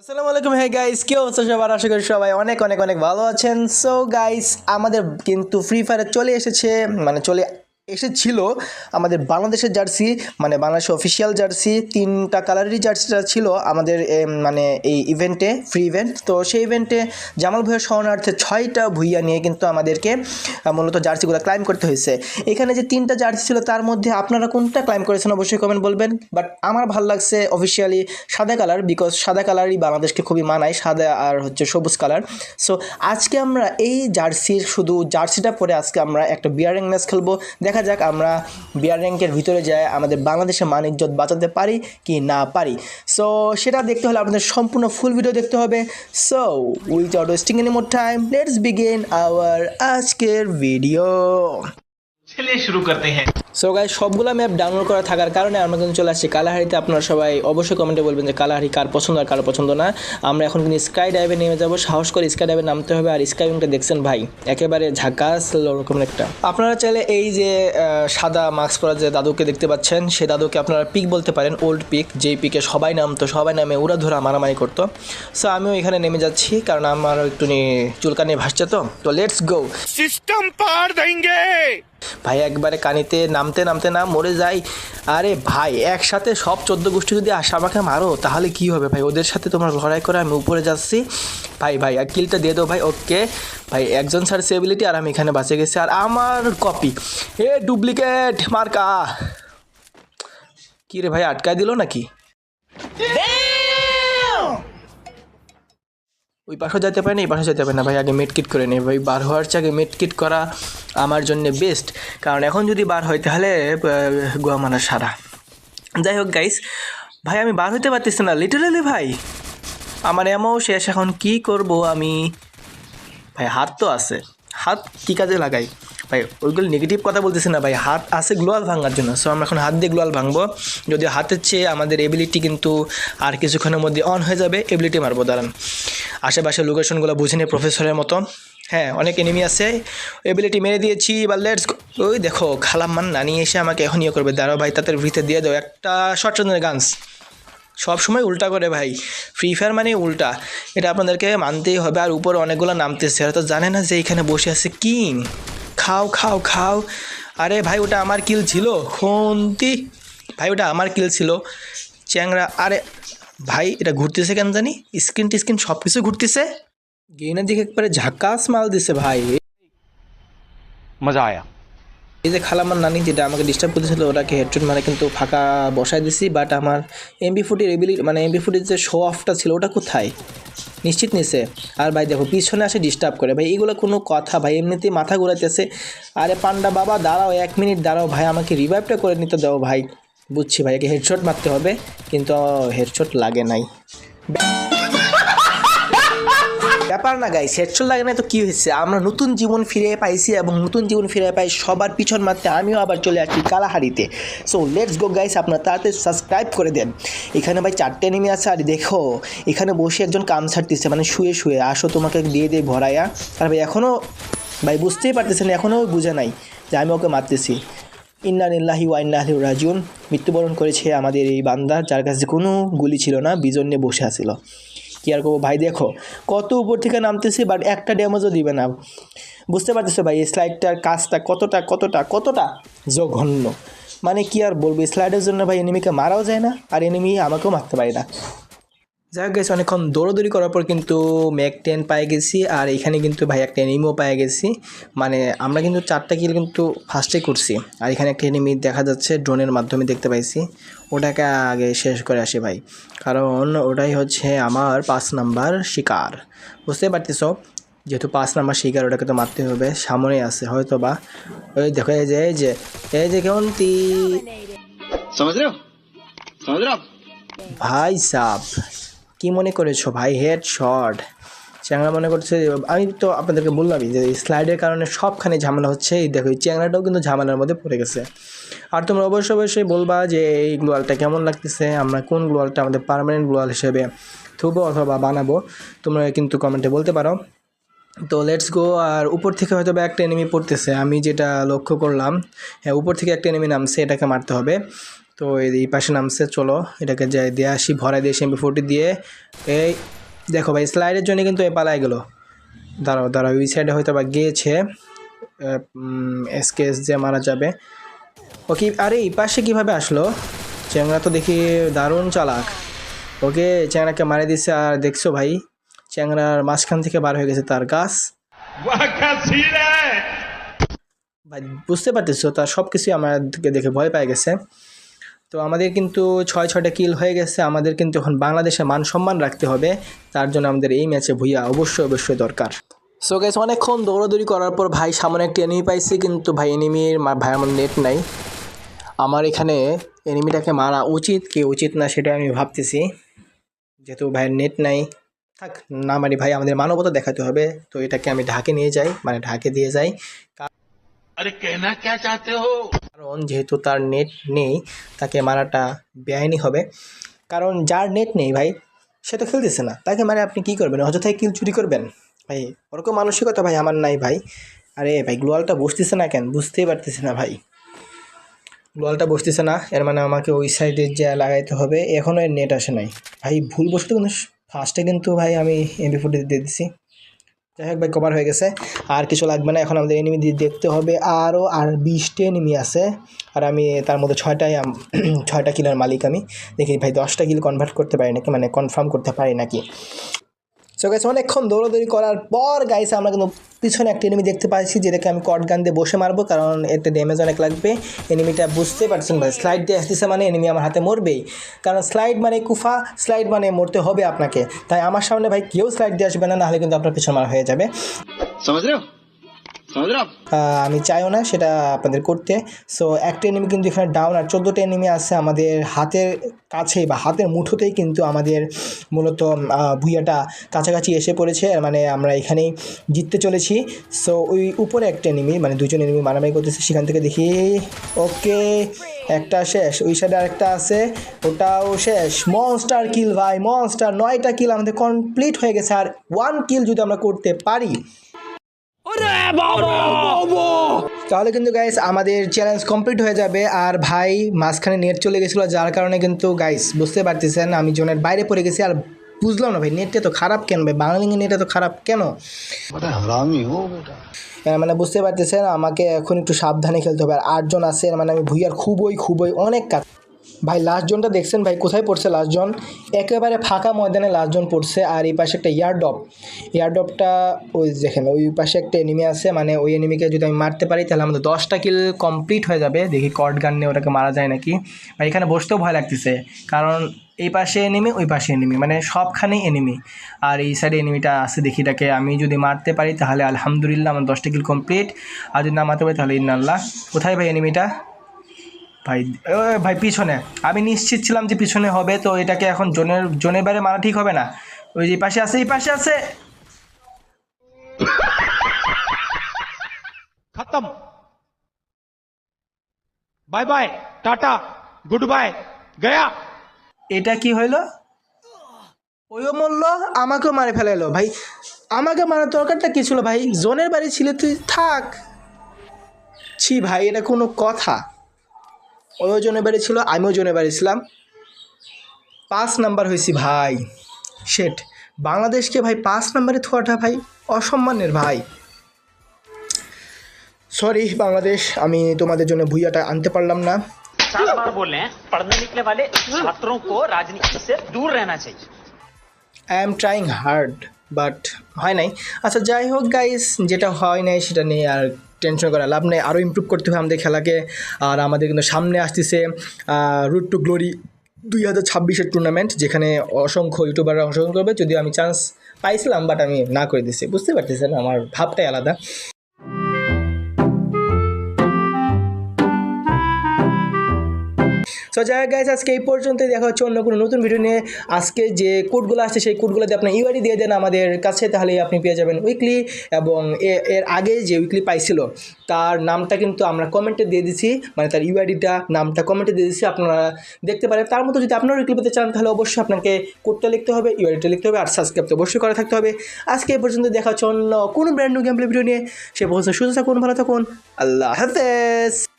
আসসালামু আলাইকুম। হ্যাঁ গাইস কি অবস্থা সবার? আশা করি সবাই অনেক অনেক অনেক ভালো আছেন। সো গাইস আমাদের কিন্তু ফ্রি ফায়ারে চলে এসেছে মানে চলে এসেছিল আমাদের বাংলাদেশের জার্সি মানে বাংলাদেশের অফিসিয়াল জার্সি, তিনটা কালারেরই জার্সিটা ছিল আমাদের মানে এই ইভেন্টে ফ্রি ইভেন্ট তো সেই ইভেন্টে জামাল ভুঁইয়ার শরণার্থে ছয়টা ভুইয়া নিয়ে কিন্তু আমাদেরকে মূলত জার্সিগুলো ক্লাইম করতে হয়েছে। এখানে যে তিনটা জার্সি ছিল তার মধ্যে আপনারা কোনটা ক্লাইম করেছেন অবশ্যই কমেন্ট বলবেন। বাট আমার ভালো লাগছে অফিসিয়ালি সাদা কালার বিকজ সাদা কালারই বাংলাদেশকে খুবই মানায়, সাদা আর হচ্ছে সবুজ কালার সো আজকে আমরা এই জার্সির শুধু জার্সিটা পরে আজকে আমরা একটা বিয়ার ম্যাচ খেলব। দেখা যাক আমরা বিয়ার র্যাঙ্কের ভিতরে যাই, আমাদের বাংলাদেশের মান ইজ্জত বাঁচাতে পারি কি না পারি। সো সেটা দেখতে হলে আপনাদের সম্পূর্ণ ফুল ভিডিও দেখতে হবে। So without wasting any more time let's begin our আজকের ভিডিও चलिए शुरू करते हैं সো গাই সবগুলো ম্যাপ ডাউনলোড করা থাকার কারণে আমরা কিন্তু চলে আসছি কালাহারিতে আপনারা সবাই অবশ্যই কমেন্টে বলবেন যে কালাহারি কার পছন্দ আর কার পছন্দ না আমরা এখন কিন্তু স্কাই ডাইভে নেমে যাবো সাহস করে স্কাই ডাইভে নামতে হবে আর স্কাই উইংটা দেখছেন ভাই একেবারে ঝাকাস ওরকম একটা আপনারা চাইলে এই যে আহ, সাদা মাস্ক পরা যে দাদুকে দেখতে পাচ্ছেন সে দাদুকে আপনারা পিক বলতে পারেন ওল্ড পিক যেই পিকে সবাই নামতো সবাই নামে উড়া ধরা মারামারি করতো সো আমিও এখানে নেমে যাচ্ছি কারণ আমার একটু নি- চুলকানি ভাসছে তো তো লেটস গো सिस्टम पार देंगे ভাই, একবারে কানিতে নামতে নামতে, না, মরে যাই। আরে ভাই, একসাথে সব চোদ্দ গোষ্ঠী যদি আসা আমাকে মারো, তাহলে কি হবে ভাই? ওদের সাথে তোমার লড়াই করে আমি উপরে যাচ্ছি। ভাই ভাই কিলটা দিয়ে দাও ভাই, ওকে। ভাই, একজন স্যার সেবিলিটি আর আমি এখানে বাঁচে গেছি। আর আমার কপি এ ডুপ্লিকেট মার্কা। কি রে ভাই, আটকায় দিল নাকি? ওই পাশে যেতে পারে না, এই পাশে যেতে পারে না। ভাই, আগে মেটকিট করে নেই। ভাই, বার হওয়ার চেয়ে আগে মেটকিট করা আমার জন্য বেস্ট কারণ এখন যদি বার হয়, তাহলে গোয়া মানা সারা। যাই হোক গাইস ভাই, আমি বার হইতে পারতেছি না লিটারালি ভাই। আমার এমও শেষ, এখন কি করব আমি? ভাই, হাত তো আছে। হাত কী কাজে লাগাই? ভাই, ওইগুলো নেগেটিভ কথা বলতেছি না ভাই, হাত আছে গ্লোয়াল ভাঙার জন্য সো আমরা এখন হাত দিয়ে গ্লোয়াল ভাঙবো। যদি হাতের চেয়ে আমাদের এবিলিটি কিন্তু আর কিছুক্ষণের মধ্যে অন হয়ে যাবে এবিলিটি মারবো, দাঁড়ান। আশেপাশে লোকেশনগুলো বুঝে নিয়ে প্রফেসরের মতো। হ্যাঁ অনেক এনিমি আছে এবিলিটি মেরে দিয়েছি বা লেটস ওই দেখো খালাম্মান নানি এসে আমাকে এখন ইয়ে করবে, দাঁড়াও ভাই, তাদের ভিতরে দিয়ে দাও, একটা শর্ট চন্দ্রের গানস সব সময় উল্টা করে ভাই ফ্রি ফায়ার মানে উল্টা। এটা আপনাদেরকে মানতেই হবে, আর উপরে অনেকগুলো নামতেছে, এরা তো জানে না যে এখানে বসে আছে কিং। খাও খাও খাও। আরে ভাই ওটা আমার কিল ছিল। খন্তি। ভাই ওটা আমার কিল ছিল। চ্যাংরা আরে ভাই এটা ঘুরতেছে কেন জানি? স্ক্রিন টিস্ক্রিন সব কিছু ঘুরতেছে। গেইনা দিকে একবারে ঝাঁকা মাল দিছে ভাই। মজা আয়া। এই যে খালামার নানি যেটা আমাকে ডিস্টার্ব করতেছিল ওটাকে হেডফোন মানে কিন্তু ফাঁকা বসায় দিছি বাট আমার এমবি ফুটির এবিলিটি মানে এমবি ফুটির যে শো অফটা ছিল ওটা কোথায়? নিশ্চিত নিছে। আর ভাই দেখো, পিছনে আসে ডিস্টার্ব করে। ভাই এগুলো কোনো কথা, ভাই, এমনিতেই মাথা ঘুরাইতেছে। আরে পান্ডা বাবা, দাঁড়াও এক মিনিট, দাঁড়াও ভাই, আমাকে রিভাইভটা করে নিতে দাও ভাই। বুঝছি ভাই, একে হেডশট মারতে হবে, কিন্তু হেডশট লাগে নাই। ব্যাপার না গাইস হেডশট লাগে না তো কী হয়েছে? আমরা নতুন জীবন ফিরে পাইছি এবং নতুন জীবন ফিরে পাই সবার পিছন মারতে আমিও আবার চলে আসছি কালাহারিতে। সো লেটস গো গাইস আপনারা তাড়াতাড়ি সাবস্ক্রাইব করে দেন। এখানে ভাই চারটে নেমে আছে, আর দেখো, এখানে বসে একজন কাম ছাড়তেছে মানে শুয়ে শুয়ে। আসো, তোমাকে দিয়ে দিয়ে ভরাইয়া। আর ভাই এখনও ভাই, বুঝতেই পারতেছেন এখনও বুঝে নাই যে আমি ওকে মারতেছি। ইন্না নিল্লাহি ওয়াইন্নাহি রাজিউন। মৃত্যুবরণ করেছে আমাদের এই বান্দা, যার কাছে কোনো গুলি ছিল না, বিজন্যে বসে আছিল। কি আর করব? ভাই, দেখো, কত উপর থেকে নামতেছি বাট একটা ড্যামেজও দিবে না। বুঝতে পারতেছো ভাই, এই স্লাইডটার কাজটা কতটা কতটা কতটা জঘন্য। মানে কি আর বলব স্লাইডের জন্য ভাই এনিমিকে মারাও যায় না, আর এনিমি আমাকেও মারতে পারে না। যাই হোক গেছি অনেকক্ষণ দৌড়াদৌড়ি করার পর কিন্তু ম্যাক টেন পায়ে গেছি আর এখানে কিন্তু ভাই একটা এনিমিও পায়ে গেছি। মানে আমরা কিন্তু চারটা কিল কিন্তু ফার্স্টে করছি। আর এখানে একটা এনিমি দেখা যাচ্ছে ড্রোনের মাধ্যমে দেখতে পাইছি। ওটাকে আগে শেষ করে আসে ভাই। কারণ ওটাই হচ্ছে আমার পাঁচ নাম্বার শিকার। বুঝতে পারতেছ? যেহেতু পাঁচ নাম্বার শিকার ওটাকে তো মারতে হবে। সামনে আছে হয়তো বা ওই দেখো এই যে এই যে এই যে কেমন তি ভাই সাপ কি মনে করেছ ভাই? হেড শট চ্যাংরা মনে করছে, আমি তো আপনাদেরকে বললামই যে স্লাইডের কারণে সবখানে ঝামেলা হচ্ছে। এই দেখো, এই চ্যাংরাটাও কিন্তু ঝামেলার মধ্যে পড়ে গেছে। আর তোমরা অবশ্যই অবশ্যই বলবা যে এই গ্লোয়ালটা কেমন লাগতেছে, আমরা কোন গ্লোয়ালটা আমাদের পার্মানেন্ট গ্লোয়াল হিসেবে থুবো অথবা বানাবো, তোমরা কিন্তু কমেন্টে বলতে পারো। তো লেটস গো আর উপর থেকে হয়তো বা একটা এনিমি পড়তেছে, আমি যেটা লক্ষ্য করলাম হ্যাঁ উপর থেকে একটা এনিমি নামছে, এটাকে মারতে হবে। তো এই পাশে নামছে চলো এটাকে যাই দিয়ে আসি ভরাই দিয়ে শ্যাম্পু ফুটি দিয়ে। এই দেখো ভাই স্লাইডের জন্য কিন্তু এ পালায় গেলো। দাঁড়াও দাঁড়াও ওই সাইডে হয়তো বা গিয়েছে এসকেএস যে মারা যাবে। ওকে আরে এই পাশে কীভাবে আসলো? চ্যাংরা তো দেখি দারুণ চালাক। ওকে চ্যাংরাকে মারে দিছে আর দেখছ ভাই চ্যাংরার মাঝখান থেকে বার হয়ে গেছে তার গাছ। ভাই বুঝতে পারতেছো তার সব কিছুই আমাদেরকে দেখে ভয় পেয়ে গেছে। তো আমাদের কিন্তু ছয় ছটা কিল হয়ে গেছে। আমাদের কিন্তু এখন বাংলাদেশে মান সম্মান রাখতে হবে। তার জন্য আমাদের এই ম্যাচে ভুইয়া অবশ্যই অবশ্যই দরকার। সো গেস অনেকক্ষণ দৌড়াদৌড়ি করার পর ভাই সামনে একটি এনিমি পাইছি, কিন্তু ভাই এনিমির ভাই আমার নেট নাই। আমার এখানে এনিমিটাকে মারা উচিত, কি উচিত না সেটা আমি ভাবতেছি। যেহেতু ভাইয়ের নেট নাই। থাক, না মানে ভাই আমাদের মানবতা দেখাতে হবে। তো এটাকে আমি ঢাকে নিয়ে যাই মানে ঢাকে দিয়ে যাই। আরে, কেনা, কে চাতে হো? কারণ যেহেতু তার নেট নেই, তাকে মারাটা বেআইনি হবে। কারণ যার নেট নেই ভাই, সে তো খেলতেছে না। তাকে মারে আপনি কী করবেন? অযথায় কিল চুরি করবেন? ভাই, ওরকম মানসিকতা ভাই আমার নাই ভাই। আরে ভাই, গ্লোয়ালটা বসতেছে না কেন? বুঝতেই পারতেছে না ভাই। গ্লোয়ালটা বসতেছে না, এর মানে আমাকে ওই সাইডে যা লাগাইতে হবে এখনও এর নেট আসে নাই। ভাই, ভুল বসতে কিন্তু ফার্স্টে কিন্তু ভাই আমি এমবি ফুটে দিয়ে দিছি। যাই হোক ভাই কভার হয়ে গেছে। আর কিছু লাগবে না, এখন আমাদের এনিমি দেখতে হবে। আরও আর বিশটা এনিমি আছে। আর আমি তার মধ্যে ছয়টাই ছয়টা কিলার মালিক আমি। দেখি ভাই, দশটা কিল কনভার্ট করতে পারি নাকি? মানে কনফার্ম করতে পারি নাকি? সো গাইস অনেকক্ষণ দৌড়াদৌড়ি করার পর গাইস আমরা কিন্তু পিছনে একটা এনিমি দেখতে পাচ্ছি, যেটাকে আমি কট গান দিয়ে বসে মারবো, কারণ এতে ড্যামেজ অনেক লাগবে। এনিমিটা বুঝতে পারছেন ভাই স্লাইড দিয়ে আসতেছে মানে এনিমি আমার হাতে মরবেই। কারণ স্লাইড মানে কুফা স্লাইড মানে মরতে হবে আপনাকে। তাই আমার সামনে ভাই কেউ স্লাইড দিয়ে আসবে না, নাহলে কিন্তু আপনার পিছনে মারা হয়ে যাবে। আমি চাইও না সেটা আপনাদের করতে। সো একটা এনিমি কিন্তু এখানে ডাউন আর চোদ্দোটা এনিমি আছে আমাদের হাতের কাছেই বা হাতের মুঠোতেই কিন্তু আমাদের মূলত ভুইয়াটা কাছাকাছি এসে পড়েছে। মানে আমরা এখানেই জিততে চলেছি। সো ওই উপরে একটা এনিমি মানে দুজন এনিমি মারামারি করতেছে, সেখান থেকে দেখি। ওকে একটা শেষ, ওই সাইডে আরেকটা আছে, ওটাও শেষ। মনস্টার কিল ভাই মনস্টার নয়টা কিল আমাদের কমপ্লিট হয়ে গেছে। আর ওয়ান কিল যদি আমরা করতে পারি তাহলে কিন্তু গাইস আমাদের চ্যালেঞ্জ কমপ্লিট হয়ে যাবে। আর ভাই মাঝখানে নেট চলে গেছিল যার কারণে কিন্তু গাইস বুঝতে পারতেছেন আমি জোনের বাইরে পড়ে গেছি আর বুঝলাম না ভাই নেটটা তো খারাপ কেন ভাই? বাংলালিঙ্গে নেটটা তো খারাপ কেন? মানে বুঝতে পারতেছেন আমাকে এখন একটু সাবধানে খেলতে হবে। আর আটজন আছে মানে আমি ভুইয়ার খুবই খুবই অনেক কাজ ভাই লাস্ট জনটা দেখছেন ভাই? কোথায় পড়ছে লাস্ট জন একেবারে ফাঁকা ময়দানে লাস্ট জন পড়ছে, আর এই পাশে একটা ইয়ারডপ ইয়ারডপটা ওই দেখেন, ওই পাশে একটা এনিমি আছে মানে ওই এনিমিকে যদি আমি মারতে পারি, তাহলে আমাদের দশটা কিল কমপ্লিট হয়ে যাবে। দেখি কর্ড গান নিয়ে ওটাকে মারা যায় নাকি? ভাই, এখানে বসতেও ভয় লাগতেছে, কারণ এই পাশে এনিমি ওই পাশে এনিমি মানে সবখানেই এনিমি আর এই সাইডে এনিমিটা আছে, দেখি এটাকে আমি যদি মারতে পারি, তাহলে আলহামদুলিল্লাহ আমার দশটা কিল কমপ্লিট আর যদি না মারতে পারি, তাহলে ইন্নাল্লাহ। কোথায় ভাই এনিমিটা ভাই ভাই পিছনে। আমি নিশ্চিত ছিলাম যে পিছনে হবে তো এটাকে এখন জোনের জোনের বারে মারা ঠিক হবে না। ওই যে পাশে আছে এই পাশে আছে। খতম। বাই বাই টাটা গুড বাই গয়া। এটা কি হইল? ওইও মরল আমাকেও মারে ফেলাইলো ভাই। আমাকে মারার দরকারটা কি ছিল ভাই? জোনের বাড়ি ছিলে তুই থাক। ছি ভাই এটা কোনো কথা। ওজনে জোনে বেড়েছিল আমি ওজনে বেড়েছিলাম পাঁচ নাম্বার হয়েছি ভাই। শেঠ বাংলাদেশকে ভাই পাঁচ নাম্বারে থোয়াটা ভাই অসম্মানের ভাই। সরি বাংলাদেশ আমি তোমাদের জন্য ভুইয়াটা আনতে পারলাম না। I am trying hard but হয় নাই। আচ্ছা যাই হোক গাইস যেটা হয় নাই সেটা নিয়ে আর টেনশন করা, লাভ নেই আরও ইম্প্রুভ করতে হবে আমাদের খেলাকে। আর আমাদের কিন্তু সামনে আসতেছে রুট টু গ্লোরি দুই হাজার ছাব্বিশের টুর্নামেন্ট যেখানে অসংখ্য ইউটিউবাররা অংশগ্রহণ করবে। যদিও আমি চান্স পাইছিলাম বাট আমি না করে দিছি। বুঝতে পারতেছেন, আমার ভাবটাই আলাদা। সো যাই গাইজ আজকে এই পর্যন্তই। দেখা হচ্ছে অন্য কোনো নতুন ভিডিও নিয়ে। আজকে যে কোডগুলো আসছে, সেই কোডগুলোতে আপনি ইউআইডি দিয়ে দেন আমাদের কাছে, তাহলে আপনি পেয়ে যাবেন উইকলি এবং এর আগে যে উইকলি পাইছিল, তার নামটা কিন্তু আমরা কমেন্টে দিয়ে দিছি। মানে তার ইউআইডিটা নামটা কমেন্টে দিয়ে দিছি, আপনারা দেখতে পারেন। তার মতো যদি আপনারা উইকলি পেতে চান, তাহলে অবশ্যই আপনাকে কোডটা লিখতে হবে ইউআইডিটা লিখতে হবে, আর সাবস্ক্রাইব তো অবশ্যই করা থাকতে হবে। আজকে এই পর্যন্ত দেখা হচ্ছে অন্য কোনো ব্র্যান্ড নিউ গেমপ্লে ভিডিও নিয়ে। সে পর্যন্ত সুস্থ থাকুন, ভালো থাকুন। আল্লাহ হাফেজ!